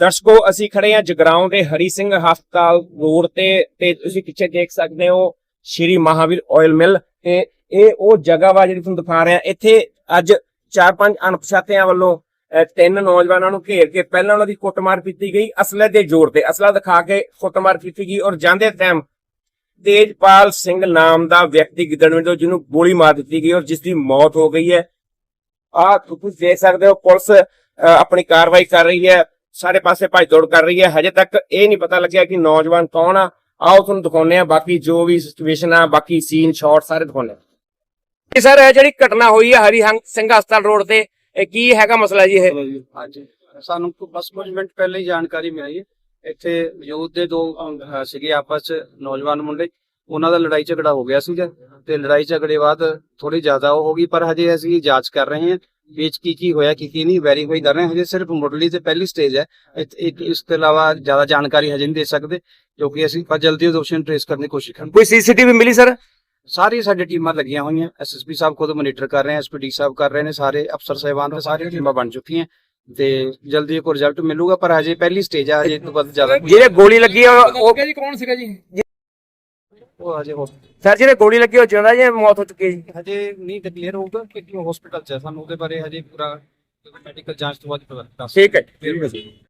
ਦਰਸ਼ਕੋ, ਅਸੀਂ ਖੜੇ ਹਾਂ ਜਗਰਾਉਂ ਦੇ ਹਰੀ ਸਿੰਘ ਹਸਪਤਾਲ ਰੋਡ ਤੇ ਤੇ ਤੁਸੀਂ ਪਿੱਛੇ ਦੇਖ ਸਕਦੇ ਹੋ ਸ਼੍ਰੀ ਮਹਾਵੀਰ ਆਇਲ ਮਿਲ ਤੇ ਇਹ ਉਹ ਜਗ੍ਹਾ ਵਾ ਜਿਹੜੀ ਤੁਹਾਨੂੰ ਦਿਖਾ ਰਿਹਾ। ਇੱਥੇ ਅੱਜ ਚਾਰ ਪੰਜ ਅਣਪਛਾਤਿਆਂ ਵੱਲੋਂ ਤਿੰਨ ਨੌਜਵਾਨਾਂ ਨੂੰ ਘੇਰ ਕੇ ਪਹਿਲਾਂ ਉਹਨਾਂ ਦੀ ਕੁੱਟਮਾਰ ਕੀਤੀ ਗਈ, ਅਸਲੇ ਦੇ ਜ਼ੋਰ ਤੇ। ਅਸਲਾ ਦਿਖਾ ਕੇ ਕੁੱਟਮਾਰ ਕੀਤੀ ਗਈ ਔਰ ਜਾਂਦੇ ਟਾਈਮ ਤੇਜਪਾਲ ਸਿੰਘ ਨਾਮ ਦਾ ਵਿਅਕਤੀ ਗਿੱਦੜਵਿੰਡੋ ਜਿਹਨੂੰ ਗੋਲੀ ਮਾਰ ਦਿੱਤੀ ਗਈ ਔਰ ਜਿਸ ਦੀ ਮੌਤ ਹੋ ਗਈ ਹੈ। ਆ ਤੁਸੀਂ ਦੇਖ ਸਕਦੇ ਹੋ ਪੁਲਿਸ ਆਪਣੀ ਕਾਰਵਾਈ ਕਰ ਰਹੀ ਹੈ। ਸਾਰੇ ਪਾਸੇ ਭੱਜ ਦੌੜ ਕਰ ਰਹੀ ਹੈ। ਹਜੇ ਤੱਕ ਇਹ ਨਹੀਂ ਪਤਾ ਲੱਗਿਆ ਕਿ ਨੌਜਵਾਨ ਕੌਣ ਆ। ਆਓ ਤੁਹਾਨੂੰ ਦਿਖਾਉਂਦੇ ਆ ਬਾਕੀ ਜੋ ਵੀ ਸਿਚੁਏਸ਼ਨ ਆ ਬਾਕੀ ਸੀਨ ਸ਼ਾਟ ਸਾਰੇ ਦਿਖਾਉਂਦੇ ਆ ਇਹ ਸਰ ਇਹ ਜਿਹੜੀ ਘਟਨਾ ਹੋਈ ਹੈ ਹਰੀ ਹੰਗ ਸਿੰਘ ਹਸਪਤਾਲ ਰੋਡ ਤੇ ਇਹ ਕੀ ਹੈਗਾ ਮਸਲਾ ਜੀ ਇਹ? ਹਾਂਜੀ। ਸਾਨੂੰ ਕੋ- ਬਸ ਕੁਝ ਮਿੰਟ ਪਹਿਲੇ ਹੀ ਜਾਣਕਾਰੀ ਮਿਲੀ ਹੈ। ਇੱਥੇ ਯੂਥ ਦੇ ਦੋ ਸੀਗੇ ਆਪਸ ਚ ਨੌਜਵਾਨ ਮੁੰਡੇ। ਉਹਨਾਂ ਦਾ ਲੜਾਈ ਝਗੜਾ ਹੋ ਗਿਆ ਸੀਗਾ। ਤੇ ਲੜਾਈ ਝਗੜੇ ਬਾਅਦ ਥੋੜੀ ਜ਼ਿਆਦਾ ਉਹ ਹੋ ਗਈ ਪਰ ਹਜੇ ਅਸੀਂ ਜਾਂਚ ਕਰ ਰਹੇ ਹਾਂ। ਵਿੱਚ ਕੀ ਕੀ ਹੋਇਆ ਕੀ ਕੀ ਨਹੀਂ ਵੈਰੀਫਾਈ ਕਰ ਰਹੇ ਹਜੇ ਸਿਰਫ ਮੁੱਢਲੀ ਤੇ ਪਹਿਲੀ ਸਟੇਜ ਹੈ। ਇੱਕ ਇਸ ਤੋਂ ਇਲਾਵਾ ਜ਼ਿਆਦਾ ਜਾਣਕਾਰੀ ਹਜੇ ਨਹੀਂ ਦੇ ਸਕਦੇ ਕਿਉਂਕਿ ਅਸੀਂ ਪਰ ਜਲਦੀ ਦੋਸ਼ੀ ਨੂੰ ਟ੍ਰੇਸ ਕਰਨ ਦੀ ਕੋਸ਼ਿਸ਼ ਕਰਾਂਗੇ। ਕੋਈ ਸੀਸੀਟੀਵੀ ਮਿਲੀ ਸਰ ਸਾਰੀ ਸਾਡੀ ਟੀਮਾਂ ਲੱਗੀਆਂ ਹੋਈਆਂ ਐਸਐਸਪੀ ਸਾਹਿਬ ਖੁਦ ਮੋਨੀਟਰ ਕਰ ਰਹੇ ਹਨ ਐਸਪੀਡੀ ਸਾਹਿਬ ਕਰ ਰਹੇ ਨੇ ਸਾਰੇ ਅਫਸਰ ਸਾਹਿਬਾਨ ਤੇ ਸਾਰੀਆਂ ਟੀਮਾਂ ਬਣ ਚੁੱਕੀਆਂ। ਤੇ ਜਲਦੀ ਕੋਈ ਰਿਜ਼ਲਟ ਮਿਲੂਗਾ ਪਰ ਹਜੇ ਪਹਿਲੀ ਸਟੇਜ ਹੈ ਹਜੇ ਤੋਂ ਵੱਧ ਜ਼ਿਆਦਾ ਜਿਹਦੇ ਗੋਲੀ ਲੱਗੀ ਆ ਉਹ ਜੀ ਕੌਣ ਸੀਗਾ ਜੀ? ਉਹ ਹਜੇ ਹੋ ਸਰ ਜਿਹਦੇ ਗੋਲੀ ਲੱਗੀ ਉਹ ਜਿਉਂਦਾ ਜੀ ਮੌਤ ਹੋ ਚੁੱਕੀ ਹੈ ਜੀ? ਹਜੇ ਨਹੀਂ ਕਲੀਅਰ ਹੋਊਗਾ ਕਿ ਕਿਉਂ ਹਸਪੀਟਲ ਚ ਹੈ। ਸਾਨੂੰ ਉਹਦੇ ਬਾਰੇ ਹਜੇ ਪੂਰਾ ਮੈਡੀਕਲ ਜਾਂਚ ਤੋਂ ਬਾਅਦ ਪਤਾ ਠੀਕ ਹੈ